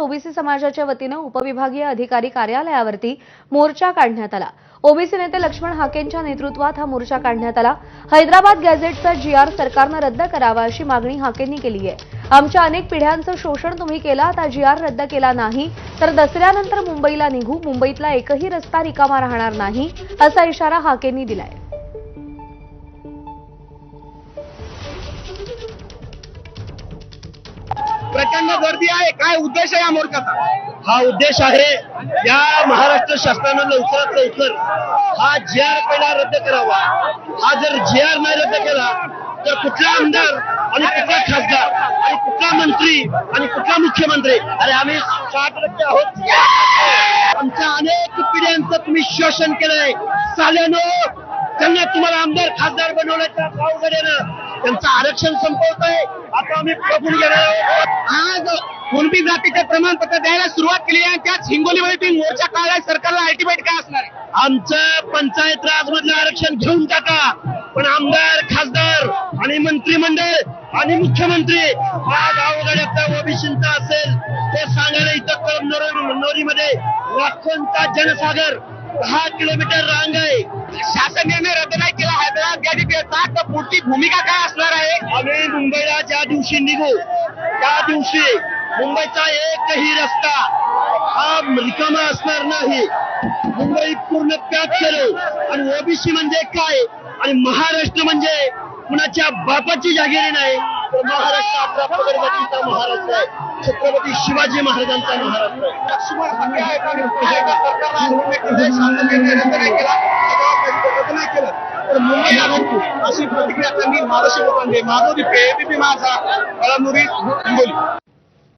OBC समाजाच्या वतीनं उपविभागीय अधिकारी कार्यालयावरती मोर्चा काढण्यात आला. ओबीसी नेते लक्ष्मण हाकेंच्या नेतृत्वात हा मोर्चा काढण्यात आला. हैदराबाद गॅझेटचा जी आर सरकारनं रद्द करावा अशी मागणी हाकेंनी केली आहे. आमच्या अनेक पिढ्यांचं शोषण तुम्ही केला आता जी आर रद्द केला नाही तर दसऱ्यानंतर मुंबईला निघू मुंबईतला एकही रस्ता रिकामा राहणार नाही असा इशारा हाकेंनी दिलाय. प्रचंड गर्दी आहे. काय उद्देश आहे या मोर्चाचा? हा उद्देश आहे या महाराष्ट्र शासनानं लवकरात लवकर हा जी आर पहिला रद्द करावा. हा जर जी आर नाही रद्द केला तर कुठला आमदार आणि कुठला खासदार आणि कुठला मंत्री आणि कुठला मुख्यमंत्री? अरे आम्ही साठ टक्के आहोत. आमच्या अनेक पिढ्यांचं तुम्ही शोषण केलंय. चाल्यानो त्यांना तुम्हाला आमदार खासदार बनवलं त्या अवघडेनं त्यांचं आरक्षण संपवत आहे आम्ही आज कुणबी जातीचे प्रमाणपत्र द्यायला सुरुवात केली आहे? त्याच हिंगोलीमध्ये तुम्ही मोर्चा काढलाय सरकारला अल्टिमेट काय असणार आहे? आमचं पंचायत राज मधलं आरक्षण घेऊन टाका पण आमदार खासदार आणि मंत्रिमंडळ आणि मुख्यमंत्री हा गावगाड्यातल्या ओबीसींचा असेल ते सांगायला इथं नोरीमध्ये लाखोंचा जनसागर दहा किलोमीटर रांग आहे. शासन निर्णय रद्द नाही केला हैदराबाद तर पुढची भूमिका काय आहे आम्ही मुंबईला ज्या दिवशी निघू त्या दिवशी मुंबईचा एकही रस्ता हा रिकामा असणार नाही. मुंबई पूर्ण पॅक करू. आणि ओबीसी म्हणजे काय? आणि महाराष्ट्र म्हणजे कुणाच्या बापाची जागिरी नाही तर महाराष्ट्र आपला प्रगतीचा महाराष्ट्र आहे. छत्रपती शिवाजी महाराजांचा महाराष्ट्र आहे. तर मुंबई आणू अशी प्रतिक्रिया त्यांनी महाराष्ट्र लोकांनी माधवरी पेपी माझा कळमनुरी हिंगोली.